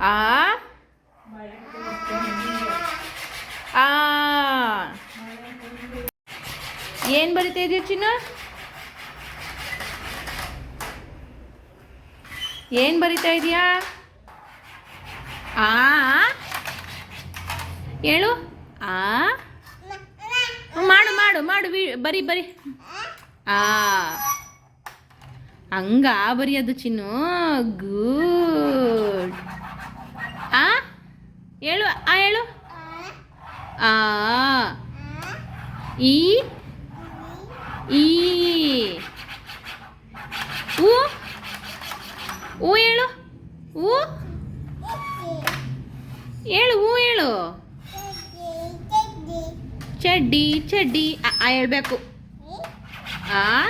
ಆ? ಆ. ಏನ್ ಬರಿತಾ ಇದೆಯಾ ಚಿನ್ನ? ಏನ್ ಬರಿತಾ ಇದೆಯಾ? ಆ? ಹೇಳು. ಆ? ಮಾಡು ಮಾಡು ಮಾಡು ಬರಿ ಬರಿ. ಆ. ಹಂಗ ಬರೆಯೋದು ಚಿನ್ನು. ಗುಡ್ ಆ ಹೇಳು ಆ ಹೇಳು. ಆ ಈ ಈ. ಊ ಊ ಹೇಳು ಊ ಹೇಳು ಊ ಹೇಳು. ಚಡ್ಡಿ ಚಡ್ಡಿ ಆ ಆ ಹೇಳ್ಬೇಕು. ಆ?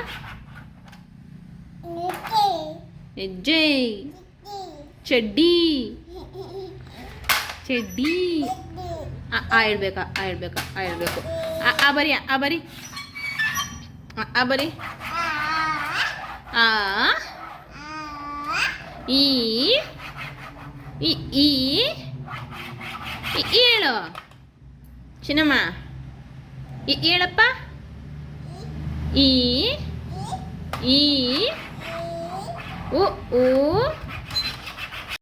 ಹೆಜ್ಜೆ. ಚಡ್ಡಿ. ಚಡ್ಡಿ ಆ ಹೇಳ್ಬೇಕಾ ಆ ಹೇಳ್ಬೇಕಾ ಆ ಹೇಳ್ಬೇಕು ಆ ಬರಿ ಆ ಬರಿ. ಆ ಬರಿ. ಆ, ಈ ಈ ಹೇಳು. ಚಿನ್ನಮ್ಮ ಹೇಳಪ್ಪ. ಈ ಈ ಓ